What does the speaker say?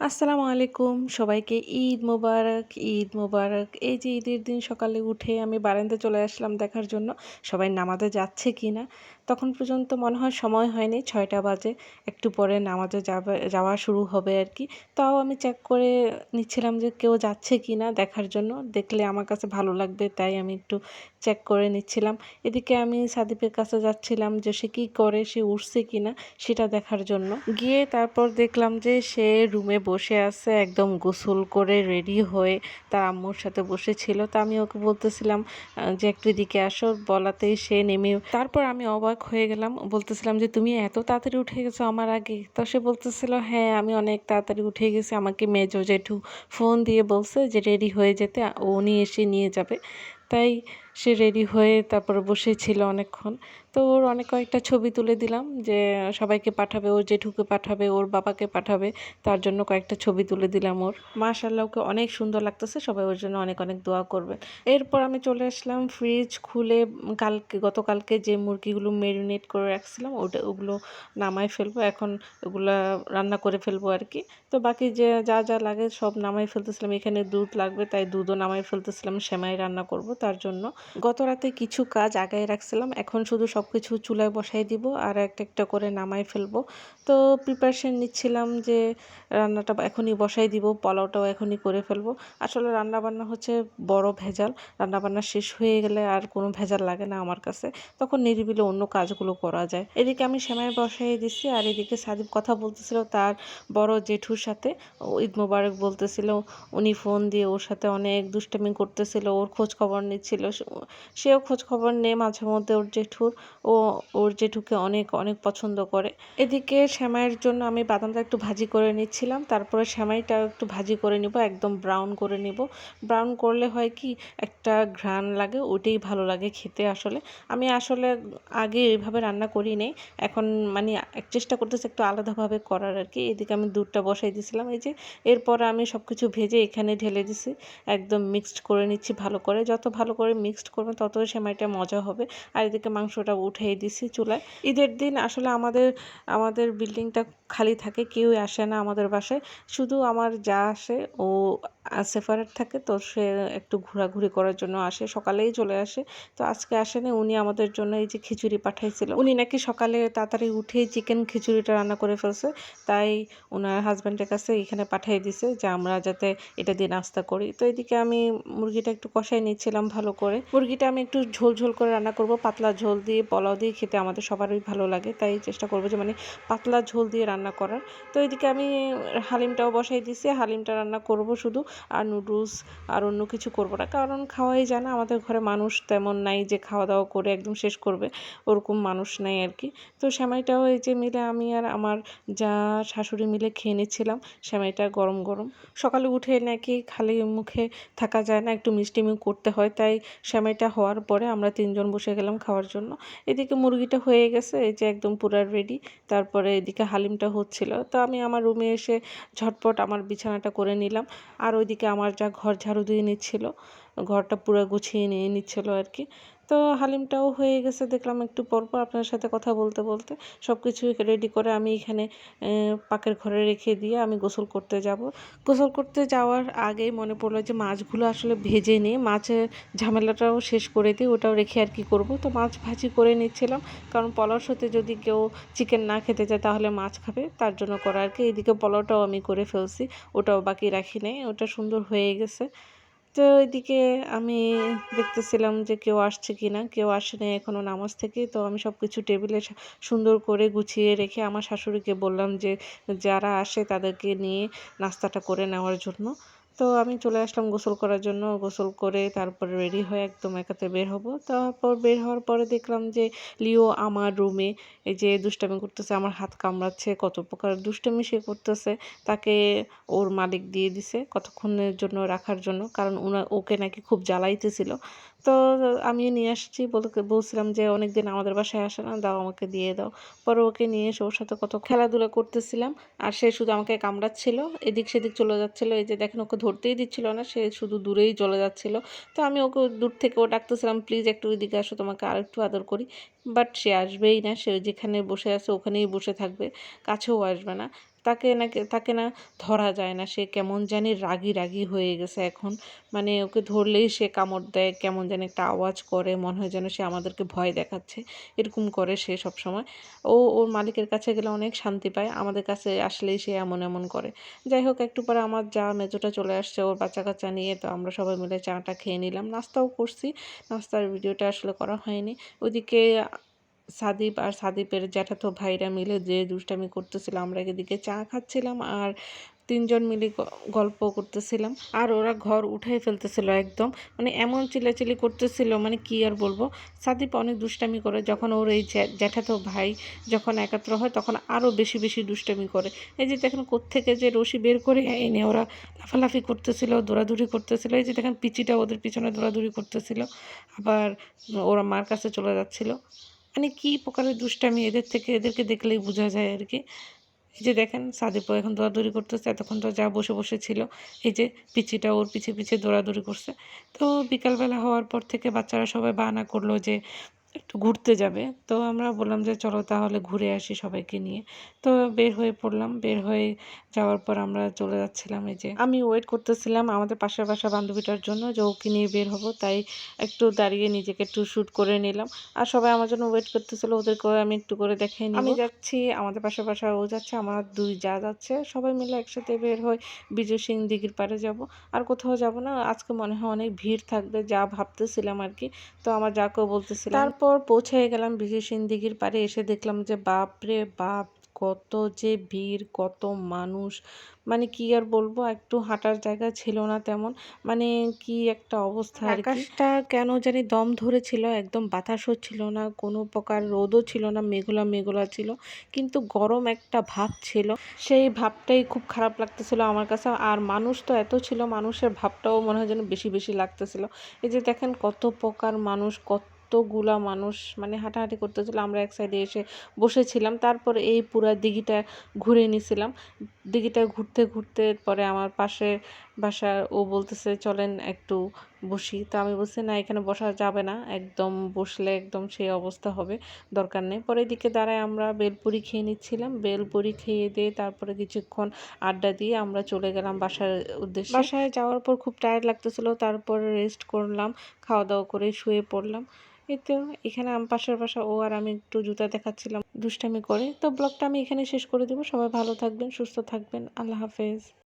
আসসালামু আলাইকুম। সবাইকে ঈদ মোবারক ঈদ মোবারক। এই যে ঈদের দিন সকালে উঠে আমি বারান্দা চলে আসলাম দেখার জন্য। সবাই নামাজে যাচ্ছে কি না তখন পর্যন্ত মনে হয় সময় হয়নি, ছয়টা বাজে। একটু পরে নামাজে যাবে, যাওয়া শুরু হবে আর কি। তাও আমি চেক করে নিচ্ছিলাম যে কেউ যাচ্ছে কি না দেখার জন্য। দেখলে আমার কাছে ভালো লাগবে, তাই আমি একটু চেক করে নিচ্ছিলাম। এদিকে আমি সাদিপের কাছে যাচ্ছিলাম যে সে কী করে, সে উঠছে কি না সেটা দেখার জন্য। গিয়ে তারপর দেখলাম যে সে রুমে বসে আছে, একদম গোসল করে রেডি হয়ে তার আম্মুর সাথে বসেছিল। তা আমি ওকে বলতেছিলাম যে একটু এদিকে আসো। বলাতেই সে নেমে তারপর আমি অবাক হয়ে গেলাম। বলতেছিলাম যে, তুমি এত তাড়াতাড়ি উঠে গেছো আমার আগে? তো সে বলতেছিল হ্যাঁ আমি অনেক তাড়াতাড়ি উঠে গেছি। আমাকে মেজো জেঠু ফোন দিয়ে বলছে যে, রেডি হয়ে যেতে উনি এসে নিয়ে যাবে। তাই সে রেডি হয়ে তারপরে বসেছিল অনেকক্ষণ। তো ওর অনেক কয়েকটা ছবি তুলে দিলাম যে, সবাইকে পাঠাবে, ওর জেঠুকে পাঠাবে, ওর বাবাকে পাঠাবে, তার জন্য কয়েকটা ছবি তুলে দিলাম ওর। মাশাল্লাহ ওকে অনেক সুন্দর লাগতেছে, সবাই ওর জন্য অনেক অনেক দোয়া করবে। এরপর আমি চলে আসলাম ফ্রিজ খুলে, কালকে, গতকালকে যে মুরগিগুলো মেরিনেট করে রাখছিলাম, ওটা, ওগুলো নামাই ফেলব, এখন ওগুলা রান্না করে ফেলব আর কি। তো বাকি যে, যা যা লাগে সব নামাই ফেলতেছিলাম, এখানে দুধ লাগবে, তাই দুধও নামাই ফেলতেছিলাম, সেমাই রান্না করব তার জন্য। গত রাতে কিছু কাজ আগায় রাখছিলাম। এখন শুধু সব কিছু চুলায় বসাই দিব আর একটা একটা করে নামাই ফেলব। তো প্রিপারেশন নিচ্ছিলাম যে রান্নাটা এখনই বসাই দিব, পোলাওটাও এখনই করে ফেলব। আসলে রান্নাবান্না হচ্ছে বড় ভেজাল। রান্নাবান্না শেষ হয়ে গেলে আর কোনো ভেজাল লাগে না আমার কাছে। তখন নিরিবিলে অন্য কাজগুলো করা যায়। এদিকে আমি সেমাই বসাই দিচ্ছি আর এদিকে সাদিব কথা বলতেছিল তার বড় জেঠুর সাথে। ঈদ মোবারক বলতেছিল, উনি ফোন দিয়ে ওর সাথে অনেক দুষ্টামি করতেছিল, ওর খোঁজ খবর নিচ্ছিল। সেও খোঁজ খবর নেয় মাঝে মধ্যে ওর জেঠুর ও ওর জেঠুকে অনেক অনেক পছন্দ করে। এদিকে শ্যামাইয়ের জন্য আমি বাদামটা একটু ভাজি করে নিচ্ছিলাম। তারপরে সেমাইটা একটু ভাজি করে নিব, একদম ব্রাউন করে নিব। ব্রাউন করলে হয় কি, একটা ঘ্রাণ লাগে ওটাই ভালো লাগে খেতে আসলে। আমি আসলে আগে এইভাবে রান্না করি নেই। এখন মানে এক চেষ্টা করতেছি একটু আলাদাভাবে করার আর কি এদিকে আমি দুধটা বসাই দিয়েছিলাম এই যে এরপর আমি সব কিছু ভেজে এখানে ঢেলে দিছি। একদম মিক্সড করে নিচ্ছি ভালো করে। যত ভালো করে মিক্সড করবেন তত সেমাইটা মজা হবে। আর এদিকে মাংসটা উঠেই দিছি চুলায়। ঈদের দিন আসলে আমাদের আমাদের বিল্ডিংটা খালি থাকে, কেউই আসে না আমাদের বাসায়। শুধু আমার যা আসে, ও সেফারেট থাকে, তো সে একটু ঘোরাঘুরি করার জন্য আসে, সকালেই চলে আসে। তো আজকে আসেনি, উনি আমাদের জন্য এই যে খিচুড়ি পাঠাইছিল। উনি নাকি সকালে তাড়াতাড়ি উঠেই চিকেন খিচুড়িটা রান্না করে ফেলছে, তাই ওনার হাজব্যান্ডের কাছে এখানে পাঠিয়ে দিছে যে আমরা যাতে এটা দিয়ে নাস্তা করি। তো এদিকে আমি মুরগিটা একটু কষাই নিচ্ছিলাম ভালো করে। মুরগিটা আমি একটু ঝোল ঝোল করে রান্না করব। পাতলা ঝোল দিয়ে, পোলাও দিয়ে খেতে আমাদের সবারই ভালো লাগে, তাই চেষ্টা করব যে মানে পাতলা ঝোল দিয়ে রান্না করার। তো এদিকে আমি হালিমটাও বসাই দিছি, হালিমটা রান্না করব শুধু, আর নুডলস আর অন্য কিছু করব না, কারণ খাওয়াই যায় না আমাদের ঘরে মানুষ তেমন নাই যে খাওয়া দাওয়া করে একদম শেষ করবে, ওরকম মানুষ নাই আর কি। তো সেমাইটাও এই যে মিলে আমি আর আমার যা শাশুড়ি মিলে খেয়ে নিচ্ছিলাম, সেমাইটা গরম গরম। সকালে উঠে নাকি খালি মুখে থাকা যায় না, একটু মিষ্টিমি করতে হয়, তাই সেমাইটা হওয়ার পরে আমরা তিনজন বসে গেলাম খাওয়ার জন্য। এদিকে মুরগিটা হয়ে গেছে, এই যে একদম পুরা রেডি তারপরে এদিকে হালিমটা হচ্ছিল। তো আমি আমার রুমে এসে ঝটপট আমার বিছানাটা করে নিলাম। আর ওইদিকে আমার যা ঘর ঝাড়ু দিয়ে নিচ্ছিল, ঘরটা পুরো গুছিয়ে নিয়ে নিচ্ছিল আর কি। তো হালিমটাও হয়ে গেছে, দেখলাম একটু পরপর আপনার সাথে কথা বলতে বলতে সব কিছু রেডি করে আমি এখানে পাকের ঘরে রেখে দিয়ে আমি গোসল করতে যাব। গোসল করতে যাওয়ার আগেই মনে পড়ল যে মাছগুলো আসলে ভেজে নিয়ে মাছের ঝামেলাটাও শেষ করে দিই, ওটাও রেখে আর কি করব। তো মাছ ভাজি করে নিচ্ছিলাম, কারণ পলাওর সাথে যদি কেউ চিকেন না খেতে চায় তাহলে মাছ খাবে, তার জন্য করা আর কি। এদিকে পলাওটাও আমি করে ফেলছি, ওটাও বাকি রাখি নেই, ওটা সুন্দর হয়ে গেছে। তো ওইদিকে আমি দেখতেছিলাম যে কেউ আসছে কি না কেউ আসেনি এখনও নামাজ থেকে। তো আমি সব কিছু টেবিলে সুন্দর করে গুছিয়ে রেখে আমার শাশুড়িকে বললাম যে যারা আসে তাদেরকে নিয়ে নাস্তাটা করে নেওয়ার জন্য। তো আমি চলে আসলাম গোসল করার জন্য। গোসল করে তারপর রেডি হয়ে একদম একাতে বের হব। তারপর বের হওয়ার পরে দেখলাম যে লিও আমার রুমে এই যে দুষ্টামি করতেছে, আমার হাত কামড়াচ্ছে, কত প্রকার দুষ্টামি সে করতেছে, তাকে ওর মালিক দিয়ে দিছে কতক্ষণের জন্য রাখার জন্য, কারণ ওনা ওকে নাকি খুব জ্বালাইতেছিল। তো আমিও নিয়ে আসছি। বলছিলাম যে অনেক দিন আমাদের বাসায় আসে না, দাও আমাকে দিয়ে দাও। পরে ওকে নিয়ে এসে ওর সাথে কত খেলাধুলা করতেছিলাম। আর সে শুধু আমাকে কামড়াচ্ছিল, এদিক সেদিক চলে যাচ্ছিল। এই যে দেখেন, ওকে ধরতেই দিচ্ছিল না, সে শুধু দূরেই চলে যাচ্ছিল। তো আমি ওকে দূর থেকে ও ডাকতেছিলাম, প্লিজ একটু এদিকে আসো, তোমাকে আর একটু আদর করি। বাট সে আসবেই না। সে যেখানে বসে আছে, ওখানেই বসে থাকবে। কাছেও আসবে না। তাকে নাকি তাকে না ধরা যায় না। সে কেমন জানি রাগি রাগি হয়ে গেছে এখন। মানে ওকে ধরলেই সে কামড় দেয়, কেমন জানি একটা আওয়াজ করে, মনে হয় যেন সে আমাদেরকে ভয় দেখাচ্ছে। এরকম করে সে সব সময় ও, ওর মালিকের কাছে গেলে অনেক শান্তি পায়। আমাদের কাছে আসলেই সে এমন এমন করে। যাই হোক, একটু পরে আমার যা মেজোটা চলে আসছে, ওর বাচ্চা কাচ্চা নিয়ে তো আমরা সবাই মিলে চাটা খেয়ে নিলাম। নাস্তাও করছি। নাস্তার ভিডিওটা আসলে করা হয়নি। ওইদিকে সাদীপ আর সাদীপের জ্যাঠাতো ভাইরা মিলে যে দুষ্টামি করতেছিল, আমরা এদিকে চা খাচ্ছিলাম আর তিনজন মিলে গল্প করতেছিলাম। আর ওরা ঘর উঠাই ফেলতেছিল একদম। মানে এমন চিলাচিলি করতেছিল মানে কি আর বলব? সাদীপ অনেক দুষ্টামি করে, যখন ওর এই জ্যাঠাতো ভাই যখন একাত্র হয় তখন আরও বেশি বেশি দুষ্টামি করে। এই যে দেখেন কোত্থেকে যে রশি বের করে এনে ওরা লাফালাফি করতেছিল, দৌড়াদৌড়ি করতেছিল। এই যে দেখেন পিচিটা ওদের পিছনে দৌড়াদৌড়ি করতেছিল। আবার ওরা মার কাছে চলে যাচ্ছিল। মানে কী প্রকারের দুষ্টামি এদের থেকে, এদেরকে দেখলেই বোঝা যায় আর কি এই যে দেখেন সাদিপও এখন দৌড়াদৌড়ি করতেছে, এতক্ষণ তো যা বসে বসে ছিল। এই যে পিচিটা, ওর পিছে পিছে দৌড়াদৌড়ি করছে। তো বিকালবেলা হওয়ার পর থেকে বাচ্চারা সবাই বাহানা করল যে একটু ঘুরতে যাবে। তো আমরা বললাম যে চলো তাহলে ঘুরে আসি সবাইকে নিয়ে। তো বের হয়ে পড়লাম। বের হয়ে যাওয়ার পর আমরা চলে যাচ্ছিলাম এই যে আমি ওয়েট করতেছিলাম আমাদের পাশের বাসা বান্ধবীটার জন্য যে ওকে নিয়ে বের হব। তাই একটু দাঁড়িয়ে নিজেকে একটু শ্যুট করে নিলাম। আর সবাই আমার জন্য ওয়েট করতেছিল ওদেরকে আমি একটু করে দেখাই আমি যাচ্ছি আমাদের পাশের বাসা ও যাচ্ছে আমার দুই যা যাচ্ছে সবাই মিলে একসাথে বের হয়ে বিজয় সিং দিঘির পাড়ে যাব। আর কোথাও যাব না আজকে মনে হয় অনেক ভিড় থাকবে যা ভাবতেছিলাম আর কি তো আমার যাকেও বলতেছিলাম তারপর তারপর পৌঁছে গেলাম বিজয় সিন্দিগির পারে এসে দেখলাম যে বাপ রে বাপ, কত যে ভিড়, কত মানুষ। মানে কি আর বলব, একটু হাঁটার জায়গা ছিল না তেমন। মানে কি একটা অবস্থা আকাশটা কেন জানি দম ধরেছিল, একদম বাতাসও ছিল না, কোনো প্রকার রোদও ছিল না, মেঘলা মেঘলা ছিল। কিন্তু গরম একটা ভাব ছিল। সেই ভাবটাই খুব খারাপ লাগতেছিল আমার কাছে। আর মানুষ তো এত ছিল, মানুষের ভাবটাও মনে হয় যেন বেশি বেশি লাগতেছিল। এই যে দেখেন কত প্রকার মানুষ, কত কতগুলা মানুষ মানে হাঁটাহাঁটি করতেছিল। আমরা এক সাইডে এসে বসেছিলাম। তারপর এই পুরা দিঘিটা ঘুরে নিছিলাম। দিঘিটা ঘুরতে ঘুরতে পরে আমার পাশে বাসার ও বলতেছে, চলেন একটু বসি। তো আমি বলছি, না, এখানে বসা যাবে না। একদম বসলে একদম সেই অবস্থা হবে। দরকার নেই। পরে দিকে দাঁড়ায় আমরা বেলপুরি খেয়ে নিচ্ছিলাম। বেলপুরি খেয়ে দিয়ে তারপরে কিছুক্ষণ আড্ডা দিয়ে আমরা চলে গেলাম বাসার উদ্দেশ্যে। বাসায় যাওয়ার পর খুব টায়ার্ড লাগতেছিল। তারপর রেস্ট করলাম খাওয়া দাওয়া করে শুয়ে পড়লাম। এই তো এখানে আম, পাশের বাসা, ও আর আমি একটু জুতা দেখাচ্ছিলাম দুষ্টামি করে। তো ব্লগটা আমি এখানে শেষ করে দেবো। সবাই ভালো থাকবেন, সুস্থ থাকবেন। আল্লাহ হাফেজ।